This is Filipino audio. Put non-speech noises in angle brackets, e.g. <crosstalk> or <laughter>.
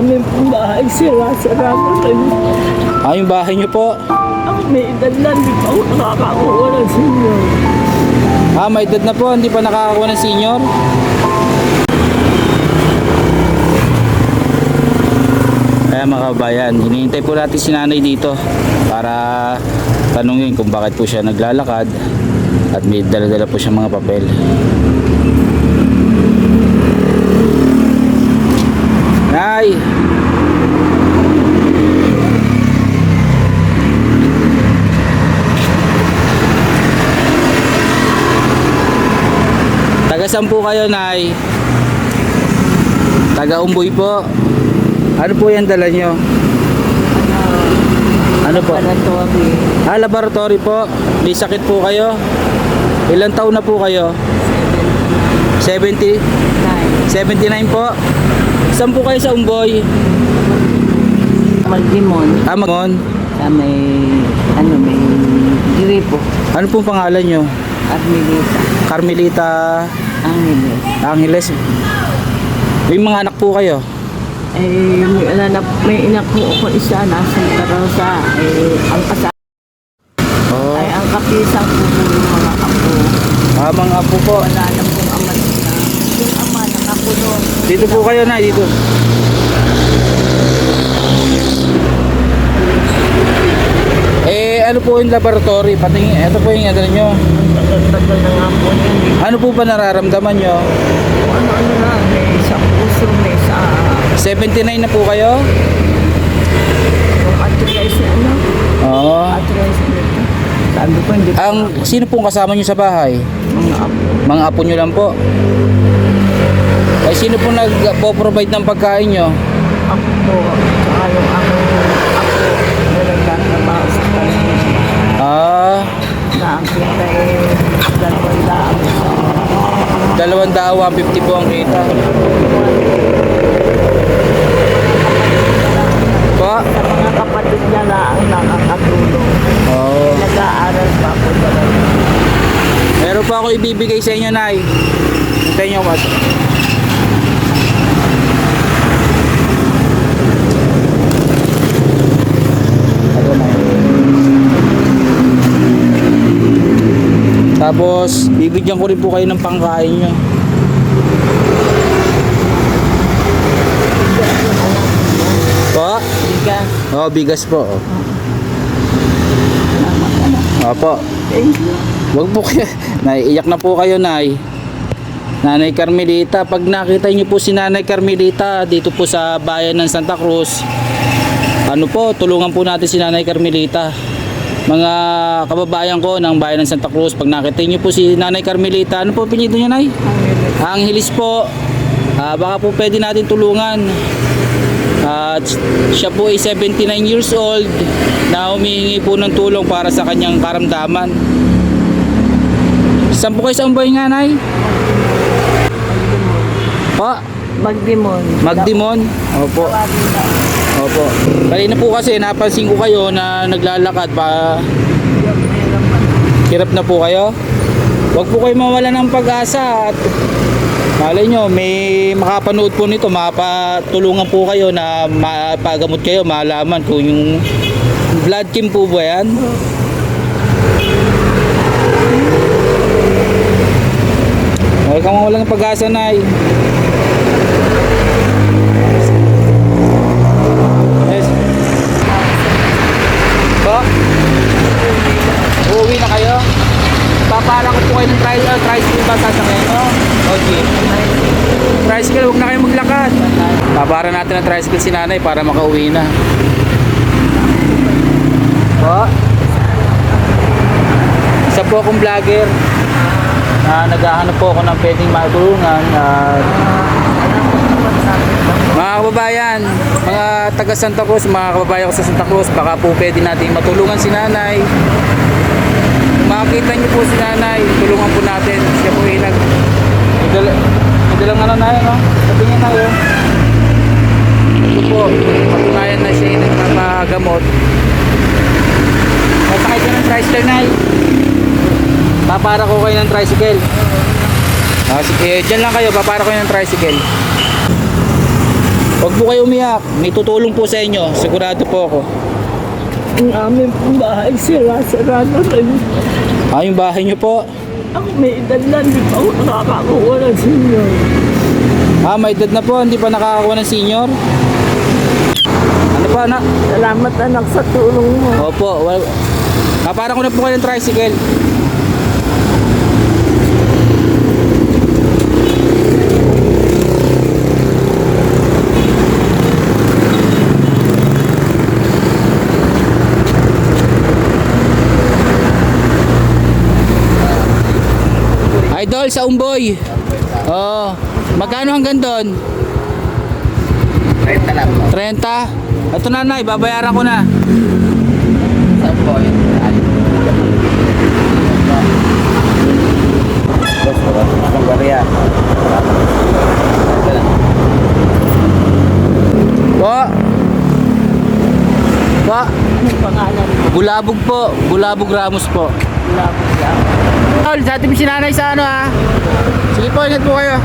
namin pong bahay sira-sira na rin. Ah, yung bahay niyo po. Ako may edad na, hindi pa ako nakakakuha ng senior. Ah, may edad na po, hindi pa nakakakuha ng senior. Kaya mga kabayan, hinihintay po natin si nanay dito para tanungin kung bakit po siya naglalakad at may dala-dala po siya mga papel. Nay! Taga saan po kayo, Nay? Taga Umboy po. Ano po yan dala nyo? Ano po? Laboratory. Ah, laboratory po. May sakit po kayo? Ilang taon na po kayo? 70? 79 po. Saan po kayo sa Umboy? Magdimon. Ah, Mamon. Sa may, ano, may gripo. Ano po pangalan nyo? Armilita. Carmelita Angeles. Angeles. May mga anak po kayo? Eh, may, anak, may inak po ako isa, nasa Tarosa. Eh, ang kasa Oh. ay ang kapisang po ng mga apo. Ah, mga apo po. Wala na pong ama nila. Yung doon. Dito po kayo na, dito. Eh, ano po yung laboratory? Patingin, ito po yung ano nyo. Tagal-tagal na nga po yun. Ano po ba nararamdaman nyo? Ano-ano na, may sa puso, may sa 79 na po kayo? yung arthritis na ano. Oo. Arthritis nito. Sabi ko, hindi Ang, sino pong kasama nyo sa bahay? mga apo. Mga apo nyo lang po? Ay, sino po nag-provide ng pagkain nyo? Ako po, saka yung ako na nagtatrabaho sa kanila. Ah, Na ang kita eh, dalawang daan. dalawang daaw, 150 po ang kita. Po? Sa mga kapatid niya na ang nakakatulong. Oo. Nag-aaral pa ako talaga. Meron po ako ibibigay sa inyo, Nay. Hintayin nyo, mas. Tapos, bibigyan ko rin po kayo ng pangkain nyo. Po? Bigas. Oo, bigas po. oh. Opo. Wag po kayo. <laughs> Naiiyak na po kayo, Nay. Nanay Carmelita, pag nakita niyo po si Nanay Carmelita dito po sa bayan ng Santa Cruz, ano po, tulungan po natin si Nanay Carmelita. Mga kababayan ko ng bayan ng Santa Cruz, pag nakita niyo po si Nanay Carmelita, ano po pinito niya, Nay? Angelis po. Ah, baka po pwede natin tulungan. At siya po ay 79 years old na humihingi po ng tulong para sa kanyang karamdaman. Saan po kayo sa umbay nga, Nay? Pa? Magdimon. Magdimon? Opo. Na. Opo. Kanina po kasi napansin ko kayo na naglalakad pa. Hirap na po kayo? Huwag po kayo mawala ng pag-asa at malay nyo, may makapanood po nito, makapatulungan po kayo na mapagamot kayo, malaman kung yung blood team po ba yan? Huwag kang mawala ng pag-asa, Nay. Yes. Po? Uuwi na kayo? Papala ko po kayo ng tri uh, tricycle ba sasakyan mo? Okay. Tricycle, huwag na kayo maglakad. Papara natin ng tricycle si nanay para makauwi na. Po? Isa po akong vlogger. na naghahanap po ako ng pwedeng matulungan. at mga kababayan, mga taga Santa Cruz, mga kababayan ko sa Santa Cruz, baka po pwede natin matulungan si nanay. Makakita niyo po si nanay, tulungan po natin. Siya po yung nag... May dalang ano na yun, no? Sabi niya na yun. Ito po, patunayan na siya yung nagpapagamot. Masakay ko ng tricycle, nay. Papara ko kayo ng tricycle. Ah, sige, dyan lang kayo, papara ko ng tricycle. Huwag po kayo umiyak. May tutulong po sa inyo. Sigurado po ako. Ang aming bahay sira-sira na rin. Ah, yung bahay nyo po. Ako may edad na, hindi pa ako nakakakuha ng senior. Ah, may edad na po. Hindi pa nakakakuha ng senior. Ano pa, anak? Salamat anak sa tulong mo. Opo. Well, kaparang ko na po kayo ng tricycle. Idol sa Umboy. Oh, magkano hanggang doon? 30 lang po. 30? Ito ko na. Boss, wala. Anong bariya? Ito lang. Po. Po. Bulabog po. Bulabog Ramos po. Wala ko siya. Tol, sa ating sinanay sa ano ha. Sige po, ingat po kayo.